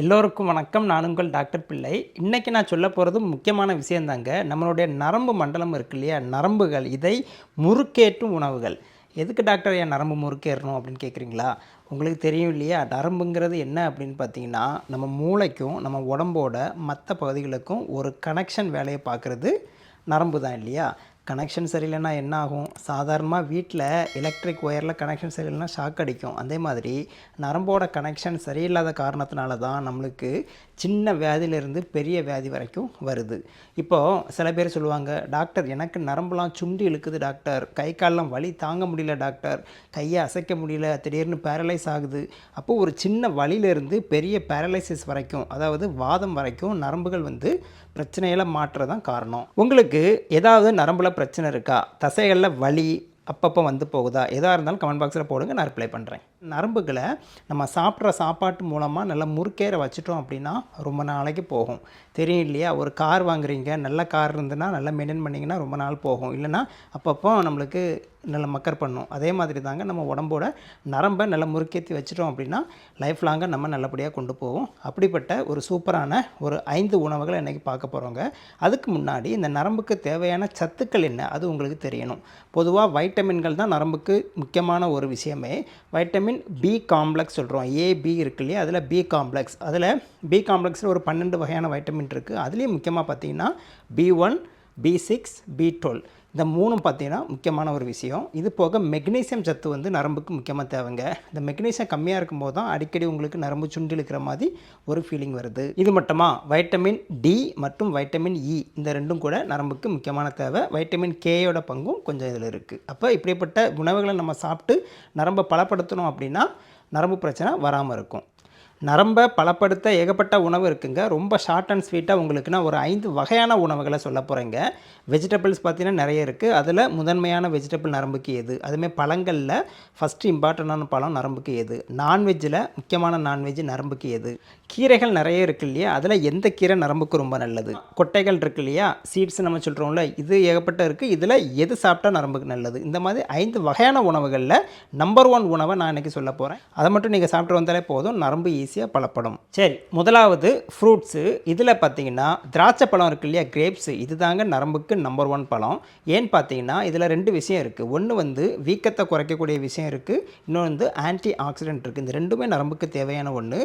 எல்லோருக்கும் வணக்கம். நான் உங்கள் டாக்டர் பிள்ளை. இன்றைக்கி நான் சொல்ல போகிறது முக்கியமான விஷயந்தாங்க நம்மளுடைய நரம்பு மண்டலம் இருக்கு இல்லையா? நரம்புகள். இதை முறுக்கேற்றும் உணவுகள். எதுக்கு டாக்டர் ஏன் நரம்பு முறுக்கேறணும் அப்படின்னு கேட்குறீங்களா உங்களுக்கு தெரியும் இல்லையா? நரம்புங்கிறது என்ன அப்படின்னு பார்த்தீங்கன்னா நம்ம மூளைக்கும் நம்ம உடம்போட மற்ற பகுதிகளுக்கும் ஒரு கனெக்ஷன் வேலையை பார்க்குறது நரம்பு தான் இல்லையா? கனெக்ஷன் சரியில்லைன்னா என்ன ஆகும் சாதாரணமாக வீட்டில் எலக்ட்ரிக் ஒயரில் கனெக்ஷன் சரியில்லைன்னா ஷாக் அடிக்கும். அதே மாதிரி நரம்போட கனெக்ஷன் சரியில்லாத காரணத்தினால தான் நம்மளுக்கு சின்ன வியாதியிலேருந்து பெரிய வியாதி வரைக்கும் வருது. இப்போது சில பேர் சொல்லுவாங்க டாக்டர் எனக்கு நரம்புலாம் சுண்டி இழுக்குது டாக்டர். கை காலெலாம் வலி தாங்க முடியல டாக்டர். கையை அசைக்க முடியல. திடீர்னு பேரலைஸ் ஆகுது. அப்போது ஒரு சின்ன வலியிலேருந்து பெரிய பேரலைசிஸ் வரைக்கும் அதாவது வாதம் வரைக்கும் நரம்புகள் வந்து பிரச்சனையில் மாற்றுறதான் காரணம். உங்களுக்கு ஏதாவது நரம்பில் பிரச்சனை இருக்கா? தசைகளில் வலி அப்பப்போ வந்து போகுதா? எதாக இருந்தாலும் கமெண்ட் பாக்ஸில் போடுங்க நான் ரிப்ளை பண்ணுறேன் நரம்புகளை நம்ம சாப்பிட்ற சாப்பாட்டு மூலமாக நல்லா முறுக்கேற வச்சுட்டோம் அப்படின்னா ரொம்ப நாளைக்கு போகும். தெரியும் இல்லையா? ஒரு கார் வாங்குறீங்க நல்ல கார் இருந்துன்னா நல்லா மெயின்டைன் பண்ணிங்கன்னா ரொம்ப நாள் போகும். இல்லைன்னா அப்பப்போ நம்மளுக்கு நல்ல மக்கர் பண்ணும். அதே மாதிரி தாங்க நம்ம உடம்போட நரம்பை நல்லா முறுக்கேற்றி வச்சிட்டோம் அப்படின்னா லைஃப் லாங்காக நம்ம நல்லபடியாக கொண்டு போவோம். அப்படிப்பட்ட ஒரு சூப்பரான ஒரு ஐந்து உணவுகளை இன்றைக்கி பார்க்க போகிறோங்க அதுக்கு முன்னாடி இந்த நரம்புக்கு தேவையான சத்துக்கள் என்ன? அது உங்களுக்கு தெரியணும். பொதுவாக வைட்டமின்கள் தான் நரம்புக்கு முக்கியமான ஒரு விஷயமே. வைட்டமின் பி காம்ப்ளெக்ஸ் சொல்கிறோம் ஏ பி இருக்கு இல்லையா? அதில் பி காம்ப்ளெக்ஸ் அதில் பி காம்ப்ளெக்ஸில் ஒரு பன்னெண்டு வகையான வைட்டமின் இருக்குது அதுலேயும் முக்கியமாக பார்த்தீங்கன்னா B one B six B twelve இந்த மூணும் பார்த்திங்கன்னா முக்கியமான ஒரு விஷயம். இது போக மெக்னீசியம் சத்து வந்து நரம்புக்கு முக்கியமாக தேவைங்க. இந்த மெக்னீசியம் கம்மியாக இருக்கும்போது தான் அடிக்கடி உங்களுக்கு நரம்பு சுண்டி இருக்கிற மாதிரி ஒரு ஃபீலிங் வருது. இது மட்டுமா? வைட்டமின் டி மற்றும் வைட்டமின் இ e. இந்த ரெண்டும் கூட நரம்புக்கு முக்கியமான தேவை. வைட்டமின் கேயோட பங்கும் கொஞ்சம் இதில் இருக்குது அப்போ இப்படிப்பட்ட உணவுகளை நம்ம சாப்பிட்டு நரம்பை பலப்படுத்தணும் அப்படின்னா நரம்பு பிரச்சனை வராமல் இருக்கும். நரம்பை பலப்படுத்த ஏகப்பட்ட உணவு இருக்குங்க. ரொம்ப ஷார்ட் அண்ட் ஸ்வீட்டாக உங்களுக்கு நான் ஒரு ஐந்து வகையான உணவுகளை சொல்ல போகிறேங்க வெஜிடபிள்ஸ் பார்த்தீங்கன்னா நிறைய இருக்குது அதில் முதன்மையான வெஜிடபிள் நரம்புக்கு எது? அதுமாரி பழங்களில் ஃபஸ்ட்டு இம்பார்ட்டண்டான பழம் நரம்புக்கு எது? நான்வெஜ்ஜில் முக்கியமான நான்வெஜ் நரம்புக்கு எது? கீரைகள் நிறைய இருக்கு இல்லையா? அதில் எந்த கீரை நரம்புக்கு ரொம்ப நல்லது? கொட்டைகள் இருக்கு இல்லையா? சீட்ஸ் நம்ம சொல்கிறோம்ல இது ஏகப்பட்ட இருக்குது இதில் எது சாப்பிட்டா நரம்புக்கு நல்லது? இந்த மாதிரி ஐந்து வகையான உணவுகளில் நம்பர் ஒன் உணவை நான் இன்றைக்கி சொல்ல போகிறேன் அதை மட்டும் நீங்கள் சாப்பிட்டு வந்தாலே போதும். நரம்பு ஈஸியாக பலப்படும். சரி முதலாவது ஃப்ரூட்ஸு இதில் பார்த்தீங்கன்னா திராட்சை பழம் இருக்கு இல்லையா? கிரேப்ஸு இது தாங்க நரம்புக்கு நம்பர் ஒன் பழம். ஏன்னு பார்த்தீங்கன்னா இதில் ரெண்டு விஷயம் இருக்குது ஒன்று வந்து வீக்கத்தை குறைக்கக்கூடிய விஷயம் இருக்குது இன்னொன்று வந்து ஆன்டி ஆக்சிடென்ட் இருக்குது இந்த ரெண்டுமே நரம்புக்கு தேவையான ஒன்று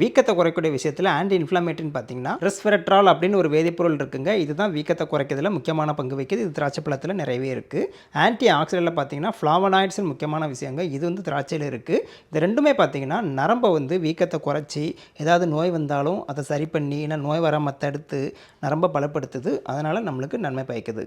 வீக்கத்தை குறைக்கக்கூடிய விஷயத்தில் ஆன்டி இன்ஃப்ளமேட்டின்னு பார்த்தீங்கன்னா ரெஸ்வெரட்ரால் அப்படின்னு ஒரு வேதிப்பொருள் இருக்குங்க. இதுதான் வீக்கத்தை குறைக்கிறதுல முக்கியமான பங்கு வகிக்குது. இது திராட்சை பழத்தில் நிறையவே இருக்குது ஆன்டி ஆக்சிடென்ட்டில் பார்த்தீங்கன்னா ஃப்ளாவனாய்ட்ஸ் முக்கியமான விஷயங்க. இது வந்து திராட்சையில் இருக்குது இது ரெண்டுமே பார்த்தீங்கன்னா நரம்பை வந்து வீக்கத்தை குறைச்சி ஏதாவது நோய் வந்தாலும் அதை சரி பண்ணி இல்லை நோய் வராமல் தடுத்து நரம்பை பலப்படுத்துது. அதனால் நம்மளுக்கு நன்மை பயக்குது.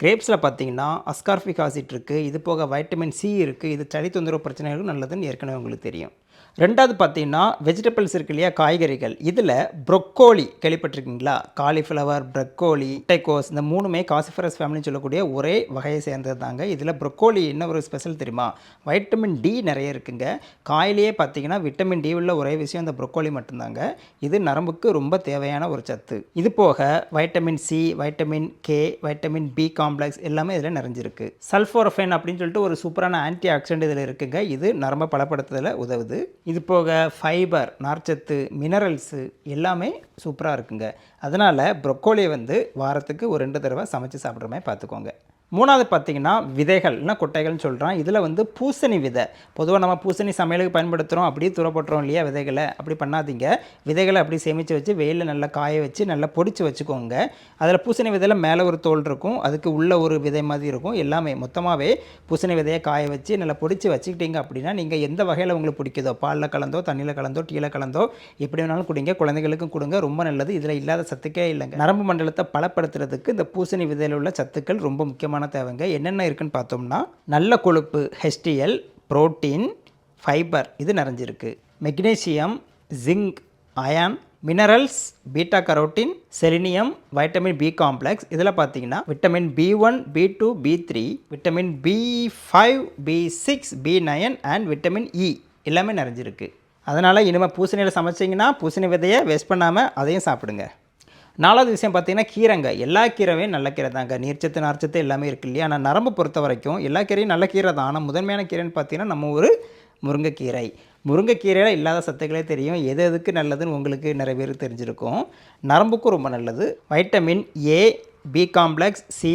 கிரேப்ஸில் பார்த்தீங்கன்னா அஸ்கார்பிக் ஆசிட் இருக்குது இது போக வைட்டமின் சி இருக்குது இது சளி தொந்தரவு பிரச்சனைகளுக்கு நல்லதுன்னு ஏற்கனவே உங்களுக்கு தெரியும். ரெண்டாவது பார்த்தீங்கன்னா வெஜிடபிள்ஸ் இருக்கு இல்லையா காய்கறிகள். இதில் ப்ரொக்கோலி கேள்விப்பட்டிருக்கீங்களா? காலிஃப்ளவர் ப்ரொக்கோலி டைகோஸ் இந்த மூணுமே காசிஃபரஸ் ஃபேமிலின்னு சொல்லக்கூடிய ஒரே வகையை சேர்ந்தது தாங்க. இதில் ப்ரொக்கோலி என்ன ஒரு ஸ்பெஷல் தெரியுமா? வைட்டமின் டி நிறைய இருக்குங்க. காயிலேயே பார்த்தீங்கன்னா விட்டமின் டி உள்ள ஒரே விஷயம் இந்த ப்ரொக்கோலி மட்டும்தாங்க. இது நரம்புக்கு ரொம்ப தேவையான ஒரு சத்து. இது போக vitamin C vitamin K vitamin B complex எல்லாமே இதில் நிறைஞ்சிருக்கு. சல்ஃபோரஃபைன் அப்படின்னு சொல்லிட்டு ஒரு சூப்பரான ஆன்டி ஆக்சிடென்ட் இதில் இருக்குங்க. இது நரம்பை பலப்படுத்துதல உதவுது. இது போக ஃபைபர் நார்ச்சத்து மினரல்ஸு எல்லாமே சூப்பராக இருக்குங்க. அதனால் ப்ரொக்கோலியை வந்து வாரத்துக்கு ஒரு ரெண்டு தடவை சமைச்சு சாப்பிட்ற மாதிரி பார்த்துக்கோங்க. மூணாவது பார்த்தீங்கன்னா விதைகள்னா கொட்டைகள்னு சொல்கிறோம் இதில் வந்து பூசணி விதை. பொதுவாக நம்ம பூசணி சமையலுக்கு பயன்படுத்துகிறோம் அப்படியே துறப்பட்டுறோம் இல்லையா விதைகளை? அப்படி பண்ணாதீங்க. விதைகளை அப்படி சேமித்து வச்சு வெயிலில் நல்லா காய வச்சு நல்லா பொடிச்சு வச்சுக்கோங்க. அதில் பூசணி விதையில் மேலே ஒரு தோல் இருக்கும். அதுக்கு உள்ள ஒரு விதை மாதிரி இருக்கும். எல்லாமே மொத்தமாகவே பூசணி விதையை காய வச்சு நல்லா பொடிச்சு வச்சுக்கிட்டீங்க அப்படின்னா நீங்கள் எந்த வகையில் உங்களுக்கு பிடிக்குதோ பாலில் கலந்தோ தண்ணியில் கலந்தோ டீயில் கலந்தோ எப்படி வேணாலும் குடிங்க. குழந்தைகளுக்கும் கொடுங்க. ரொம்ப நல்லது. இதில் இல்லாத சத்துக்கே இல்லைங்க. நரம்பு மண்டலத்தை பலப்படுத்துறதுக்கு இந்த பூசணி விதையில் உள்ள சத்துக்கள் ரொம்ப முக்கியமான தேவைங்க. என்னென்ன இருக்குன்னு பார்த்தோம்னா நல்ல கொழுப்பு ஹெச்டிஎல் புரோட்டீன் ஃபைபர் இது நிறைஞ்சிருக்கு. Magnesium zinc iron minerals beta carotene selenium vitamin B complex இதில் பார்த்தீங்கன்னா vitamin B one B two B three vitamin B five B six B nine and vitamin E எல்லாமே நிறைஞ்சிருக்கு. அதனால் இனிமேல் பூசணியில் சமைச்சிங்கன்னா பூசணி விதையை வேஸ்ட் பண்ணாமல் அதையும் சாப்பிடுங்க. நாலாவது விஷயம் பார்த்தீங்கன்னா கீரைங்க. எல்லா கீரையும் நல்ல கீரை தாங்க. நீர்ச்சத்து நார்ச்சத்து எல்லாமே இருக்குது இல்லையா? ஆனால் நரம்பு பொறுத்த வரைக்கும் எல்லா கீரையும் நல்ல கீரை தான். ஆனால் முதன்மையான கீரைன்னு பார்த்தீங்கன்னா நம்ம ஒரு முருங்கைக்கீரை. முருங்கைக்கீரையில் இல்லாத சத்துக்களே தெரியும். எது எதுக்கு நல்லதுன்னு உங்களுக்கு நிறைய பேர் தெரிஞ்சிருக்கும். நரம்புக்கும் ரொம்ப நல்லது. Vitamin A B complex C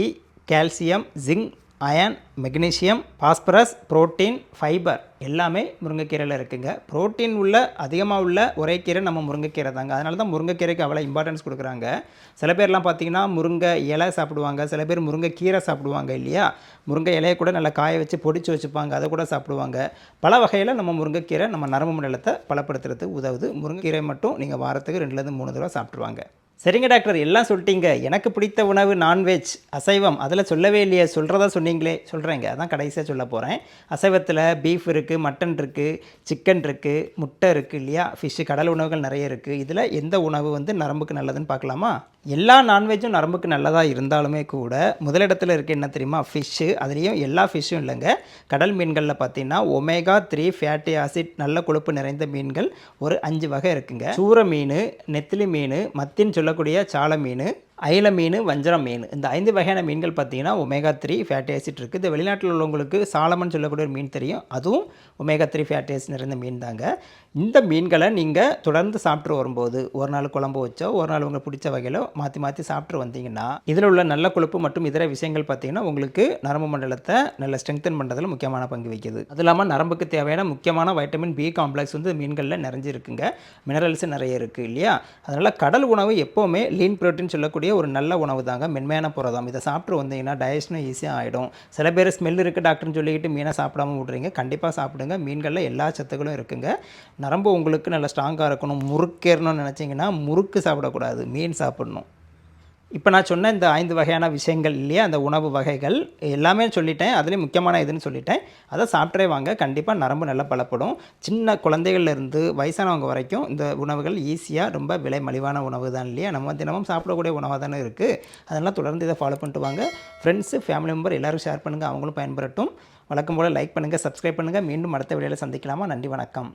calcium zinc iron magnesium phosphorus protein fibre எல்லாமே முருங்கைக்கீரையில் இருக்குங்க. புரோட்டீன் உள்ள அதிகமாக உள்ள ஒரே கீரை நம்ம முருங்கைக்கீரை தாங்க. அதனால தான் முருங்கைக்கீரைக்கு அவ்வளோ இம்பார்ட்டன்ஸ் கொடுக்குறாங்க. சில பேர்லாம் பார்த்தீங்கன்னா முருங்கை இலை சாப்பிடுவாங்க. சில பேர் முருங்கை கீரை சாப்பிடுவாங்க இல்லையா? முருங்கை இலையை கூட நல்லா காய வச்சு பொடிச்சு வச்சுப்பாங்க. அதை கூட சாப்பிடுவாங்க. பல வகையில் நம்ம முருங்கைக்கீரை நம்ம நரம்பு மண்டலத்தை பலப்படுத்துறதுக்கு உதவுது. முருங்கைக்கீரை மட்டும் நீங்கள் வாரத்துக்கு ரெண்டுலேருந்து மூணு தடவை சாப்பிட்ருவாங்க சரிங்க டாக்டர். எல்லாம் சொல்லிட்டீங்க. எனக்கு பிடித்த உணவு நான்வெஜ் அசைவம். அதில் சொல்லவே இல்லையே. சொல்கிறதா சொன்னீங்களே. சொல்கிறேங்க அதான் கடைசியாக சொல்ல போகிறேன் அசைவத்தில் பீஃப் இருக்குது மட்டன் இருக்குது சிக்கன் இருக்குது முட்டை இருக்குது இல்லையா? ஃபிஷ்ஷு கடல் உணவுகள் நிறைய இருக்குது இதில் எந்த உணவு வந்து நரம்புக்கு நல்லதுன்னு பார்க்கலாமா? எல்லா நான்வெஜ்ஜும் நரம்புக்கு நல்லதாக இருந்தாலுமே கூட முதலிடத்தில் இருக்க என்ன தெரியுமா? ஃபிஷ்ஷு அதுலேயும் எல்லா ஃபிஷ்ஷும் இல்லைங்க. கடல் மீன்களில் பார்த்தீங்கன்னா ஒமேகா த்ரீ ஃபேட்டி ஆசிட் நல்ல கொழுப்பு நிறைந்த மீன்கள் ஒரு அஞ்சு வகை இருக்குங்க. சூர மீன் நெத்திலி மீன் மத்தின்னு சொல்லக்கூடிய சால மீன் அயில மீன் வஞ்சரம் மீன். இந்த ஐந்து வகையான மீன்கள் பார்த்தீங்கன்னா ஒமேகா த்ரீ ஃபேட்டி ஆசிட் இருக்குது இந்த வெளிநாட்டில் உள்ளவங்களுக்கு சாலமன் சொல்லக்கூடிய ஒரு மீன் தெரியும். அதுவும் ஒமேகா த்ரீ ஃபேட்டி ஆசிட் நிறைந்த மீன் தாங்க. இந்த மீன்களை நீங்கள் தொடர்ந்து சாப்பிட்டு வரும்போது ஒரு நாள் குழம்பு வச்சோ ஒரு நாள் உங்களுக்கு பிடிச்ச வகையில் மாற்றி மாற்றி சாப்பிட்டு வந்தீங்கன்னா இதில் உள்ள நல்ல கொழுப்பு மற்றும் இதர விஷயங்கள் பார்த்தீங்கன்னா உங்களுக்கு நரம்பு மண்டலத்தை நல்ல ஸ்ட்ரெங்தன் பண்ணுறதுல முக்கியமான பங்கு வகிக்குது. அது இல்லாமல் நரம்புக்கு தேவையான முக்கியமான வைட்டமின் பி காம்ப்ளெக்ஸ் வந்து மீன்களில் நிறைஞ்சிருக்குங்க. மினரல்ஸ் நிறைய இருக்குது இல்லையா? அதனால் கடல் உணவு எப்போவுமே லீன் ப்ரோட்டீன் சொல்லக்கூடிய ஒரு நல்ல உணவு தாங்க. மென்மையான புரதம். இதை சாப்பிட்டு வந்தீங்கன்னா டைஜஷனும் ஈஸியாக ஆகிடும் சில பேர் ஸ்மெல் இருக்குது டாக்டர்னு சொல்லிக்கிட்டு மீனை சாப்பிடாம விட்றீங்க. கண்டிப்பாக சாப்பிடுங்க. மீன்களில் எல்லா சத்துக்களும் இருக்குங்க. நரம்பு உங்களுக்கு நல்லா ஸ்ட்ராங்காக இருக்கணும். முறுக்கேறணும்னு நினச்சிங்கன்னா முறுக்கு சாப்பிடக்கூடாது. மீன் சாப்பிடணும். இப்போ நான் சொன்ன இந்த ஐந்து வகையான விஷயங்கள் இல்லையா அந்த உணவு வகைகள் எல்லாமே சொல்லிட்டேன். அதுலேயும் முக்கியமான இதுன்னு சொல்லிட்டேன். அதை சாப்பிட்றே வாங்க. கண்டிப்பாக நரம்பு நல்லா பலப்படும். சின்ன குழந்தைகள்லேருந்து வயசானவங்க வரைக்கும் இந்த உணவுகள் ஈஸியாக ரொம்ப விலை மலிவான உணவு தான் இல்லையா? நம்ம தினமும் சாப்பிடக்கூடிய உணவாக தானே இருக்குது அதெல்லாம் தொடர்ந்து இதை ஃபாலோ பண்ணிட்டு வாங்க. ஃப்ரெண்ட்ஸு ஃபேமிலி மெம்பர் எல்லோரும் ஷேர் பண்ணுங்கள் அவங்களும் பயன்பெறட்டும். வழக்கம் போல் லைக் பண்ணுங்கள் சப்ஸ்கிரைப் பண்ணுங்கள் மீண்டும் அடுத்த வீடியோவில் சந்திக்கலாமா? நன்றி வணக்கம்.